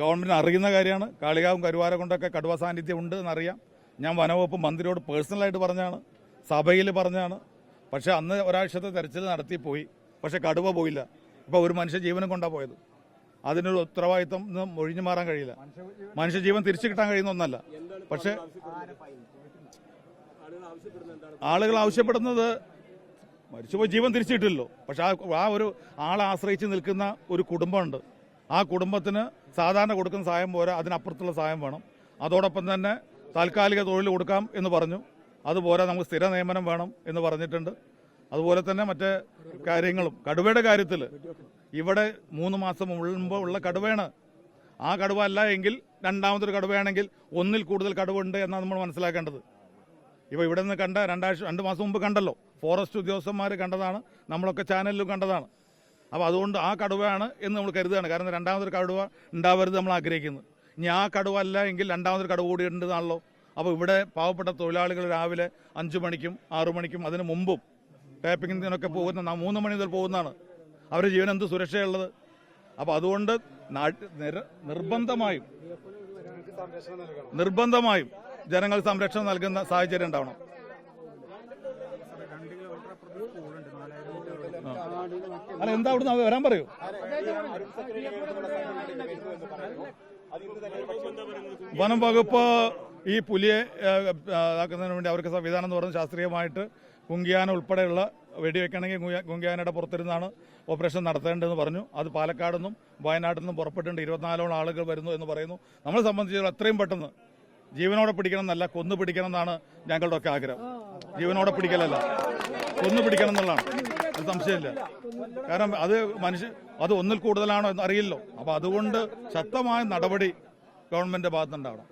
Government അറിയുന്ന കാര്യമാണ്. കാളികാവും കരുവാര കൊണ്ടൊക്കെ കടുവ സാന്നിധ്യം ഉണ്ട് എന്നറിയാം. ഞാൻ വനവകുപ്പ് മന്ത്രിയോട് പേഴ്സണലായിട്ട് പറഞ്ഞാണ് സഭയിൽ പറഞ്ഞാണ് പക്ഷേ അന്ന് ഒരാഴ്ചത്തെ തെരച്ചിൽ നടത്തി പോയി. പക്ഷേ കടുവ പോയില്ല. ഇപ്പോൾ ഒരു മനുഷ്യ ജീവനും കൊണ്ടാണ് പോയത്. അതിനൊരു ഉത്തരവാദിത്വം ഒഴിഞ്ഞു മാറാൻ കഴിയില്ല. മനുഷ്യജീവൻ തിരിച്ചു കിട്ടാൻ കഴിയുന്ന ഒന്നല്ല. പക്ഷേ ആളുകൾ ആവശ്യപ്പെടുന്നത് മരിച്ചുപോയി ജീവൻ തിരിച്ചു കിട്ടില്ലല്ലോ. പക്ഷെ ആ ഒരു ആളെ ആശ്രയിച്ച് നിൽക്കുന്ന ഒരു കുടുംബമുണ്ട്. ആ കുടുംബത്തിന് സാധാരണ കൊടുക്കുന്ന സഹായം പോരാ അതിനപ്പുറത്തുള്ള സഹായം വേണം. അതോടൊപ്പം തന്നെ താൽക്കാലിക തൊഴിൽ കൊടുക്കാം എന്ന് പറഞ്ഞു. അതുപോലെ നമുക്ക് സ്ഥിര നിയമനം വേണം എന്ന് പറഞ്ഞിട്ടുണ്ട്. അതുപോലെ തന്നെ മറ്റേ കാര്യങ്ങളും. കടുവയുടെ കാര്യത്തിൽ ഇവിടെ മൂന്ന് മാസം മുമ്പ് ഉള്ള കടുവയാണ്. ആ കടുവ അല്ല എങ്കിൽ രണ്ടാമതൊരു കടുവയാണെങ്കിൽ ഒന്നിൽ കൂടുതൽ കടുവ ഉണ്ട് എന്നാണ് നമ്മൾ മനസ്സിലാക്കേണ്ടത്. ഇപ്പോൾ ഇവിടെ നിന്ന് കണ്ട രണ്ടാഴ്ച രണ്ട് മാസം മുമ്പ് കണ്ടല്ലോ. ഫോറസ്റ്റ് ഉദ്യോഗസ്ഥന്മാർ കണ്ടതാണ്. നമ്മളൊക്കെ ചാനലിലും കണ്ടതാണ്. അപ്പോൾ അതുകൊണ്ട് ആ കടുവയാണ് എന്ന് നമ്മൾ കരുതുകയാണ്. കാരണം രണ്ടാമതൊരു കടുവ ഉണ്ടാവരുത് നമ്മൾ ആഗ്രഹിക്കുന്നത് ഇനി ആ കടുവ അല്ല എങ്കിൽ രണ്ടാമതൊരു കടുവ കൂടി ഉണ്ടെന്നാണല്ലോ. അപ്പോൾ ഇവിടെ പാവപ്പെട്ട തൊഴിലാളികൾ രാവിലെ അഞ്ചു മണിക്കും ആറു മണിക്കും അതിന് മുമ്പും ടാപ്പിങ്ങിനൊക്കെ പോകുന്ന മൂന്ന് മണി മുതൽ പോകുന്നതാണ്. അവരുടെ ജീവൻ എന്ത് സുരക്ഷയുള്ളത്? അപ്പോൾ അതുകൊണ്ട് നിർബന്ധമായും നിർബന്ധമായും ജനങ്ങൾ സംരക്ഷണം നൽകുന്ന സാഹചര്യം ഉണ്ടാവണം. അല്ല എന്താ അവിടുന്ന് വരാൻ പറയൂ? വനം വകുപ്പ് ഈ പുലിയെ ഇതാക്കുന്നതിന് വേണ്ടി അവർക്ക് സംവിധാനം എന്ന് പറഞ്ഞ് ശാസ്ത്രീയമായിട്ട് കുങ്കിയാന ഉൾപ്പെടെയുള്ള വെടിവെക്കണമെങ്കിൽ കുങ്കിയാനയുടെ പുറത്തിരുന്നാണ് ഓപ്പറേഷൻ നടത്തേണ്ടതെന്ന് പറഞ്ഞു. അത് പാലക്കാട് നിന്നും വയനാട്ടിൽ നിന്നും പുറപ്പെട്ടുണ്ട് ഇരുപത്തിനാലോളം ആളുകൾ വരുന്നു എന്ന് പറയുന്നു. നമ്മളെ സംബന്ധിച്ചിടത്തോളം എത്രയും പെട്ടെന്ന് ജീവനോടെ പിടിക്കണം എന്നല്ല കൊന്നു പിടിക്കണം എന്നാണ് ഞങ്ങളുടെ ഒക്കെ ആഗ്രഹം. ജീവനോടെ പിടിക്കലല്ല കൊന്നു പിടിക്കണം എന്നുള്ളതാണ് അത് സംശയമില്ല. കാരണം അത് മനുഷ്യ അത് ഒന്നിൽ കൂടുതലാണോ എന്ന് അറിയില്ലോ. അപ്പൊ അതുകൊണ്ട് ശക്തമായ നടപടി ഗവൺമെന്റ് ഭാഗത്തുനിന്നുണ്ടാവണം.